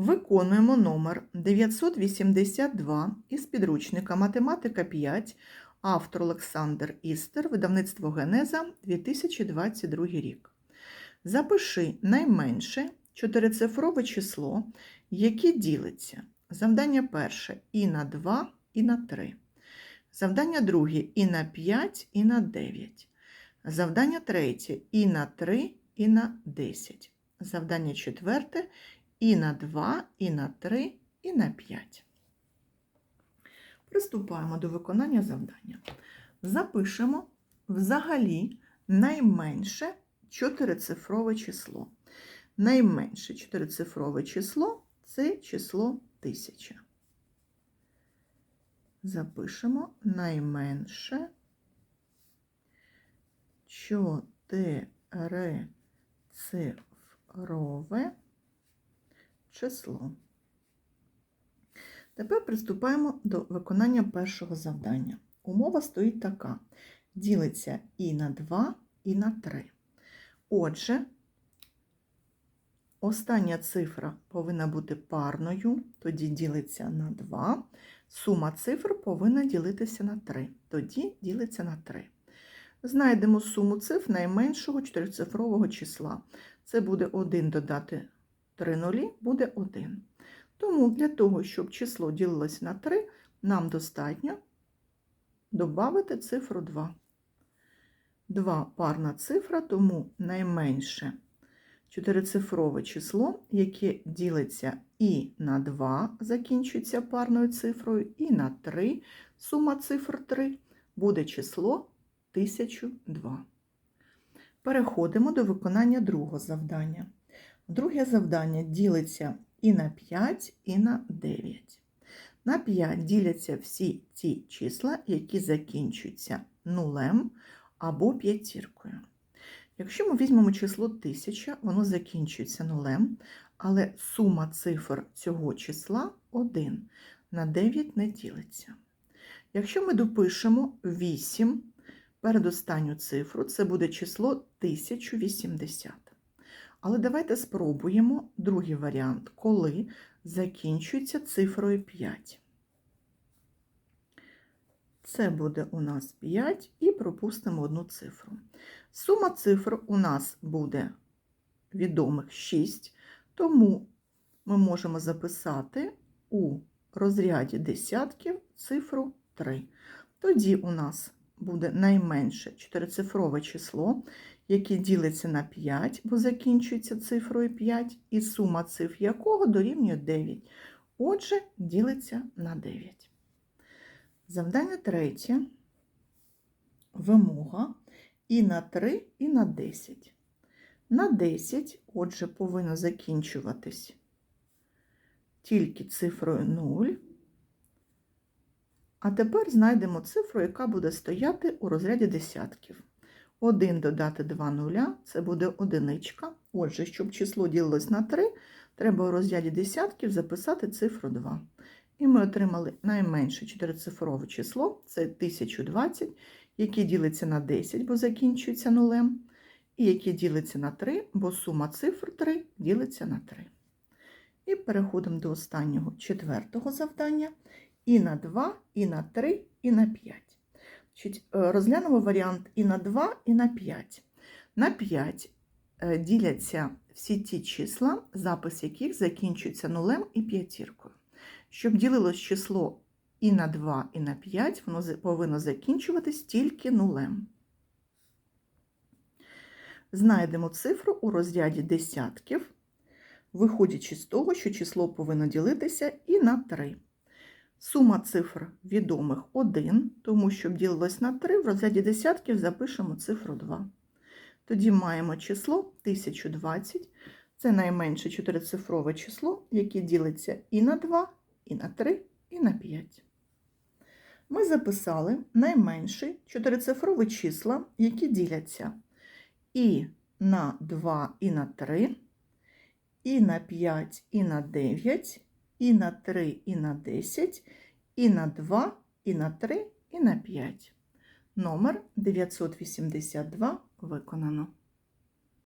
Виконуємо номер 982 із підручника Математика 5, автор Олександр Істер, видавництво Генеза 2022 рік. Запиши найменше чотирицифрове число, яке ділиться. Завдання перше і на 2, і на 3. Завдання друге і на 5, і на 9. Завдання третє і на 3, і на 10. Завдання четверте і на 2, і на 3, і на 5. Приступаємо до виконання завдання. Запишемо взагалі найменше чотирицифрове число. Найменше чотирицифрове число це число 1000. Запишемо найменше чотирицифрове число. Тепер приступаємо до виконання першого завдання. Умова стоїть така: ділиться і на 2, і на 3. Отже, остання цифра повинна бути парною, тоді ділиться на 2. Сума цифр повинна ділитися на 3, тоді ділиться на 3. Знайдемо суму цифр найменшого чотирицифрового числа. Це буде 1 додати 3 нулі, буде 1. Тому для того, щоб число ділилось на 3, нам достатньо додати цифру 2. 2 парна цифра, тому найменше чотирицифрове число, яке ділиться і на 2, закінчується парною цифрою, і на 3, сума цифр 3, буде число 1002. Переходимо до виконання другого завдання. Друге завдання ділиться і на 5, і на 9. На 5 діляться всі ті числа, які закінчуються нулем або п'ятіркою. Якщо ми візьмемо число 1000, воно закінчується нулем, але сума цифр цього числа 1 на 9 не ділиться. Якщо ми допишемо 8 передостанню цифру, це буде число 1080. Але давайте спробуємо другий варіант, коли закінчується цифрою 5. Це буде у нас 5 і пропустимо одну цифру. Сума цифр у нас буде відомих 6, тому ми можемо записати у розряді десятків цифру 3. Тоді у нас буде найменше чотирицифрове число, яке ділиться на 5, бо закінчується цифрою 5, і сума цифр якого дорівнює 9. Отже, ділиться на 9. Завдання третє. Вимога і на 3, і на 10. На 10, отже, повинно закінчуватись тільки цифрою 0. А тепер знайдемо цифру, яка буде стояти у розряді десятків. 1 додати 2 нуля це буде одиничка. Отже, щоб число ділилось на 3, треба у розряді десятків записати цифру 2. І ми отримали найменше чотирицифрове число це 1020, яке ділиться на 10, бо закінчується нулем, і яке ділиться на 3, бо сума цифр 3 ділиться на 3. І переходимо до останнього четвертого завдання. І на 2, і на 3, і на 5. Значить, Розглянемо варіант і на 2, і на 5. На 5 е, діляться всі ті числа, запис яких закінчується нулем і п'ятіркою. Щоб ділилось число і на 2, і на 5, воно повинно закінчуватись тільки нулем. Знайдемо цифру у розряді десятків, виходячи з того, що число повинно ділитися і на 3. Сума цифр відомих 1, тому щоб ділилось на 3, в розряді десятків запишемо цифру 2. Тоді маємо число 1020. Це найменше чотирицифрове число, яке ділиться і на 2, і на 3, і на 5. Ми записали найменші чотирицифрові числа, які діляться і на 2, і на 3, і на 5, і на 9, і на 3, і на 10, і на 2, і на 3, і на 5. Номер 982 виконано.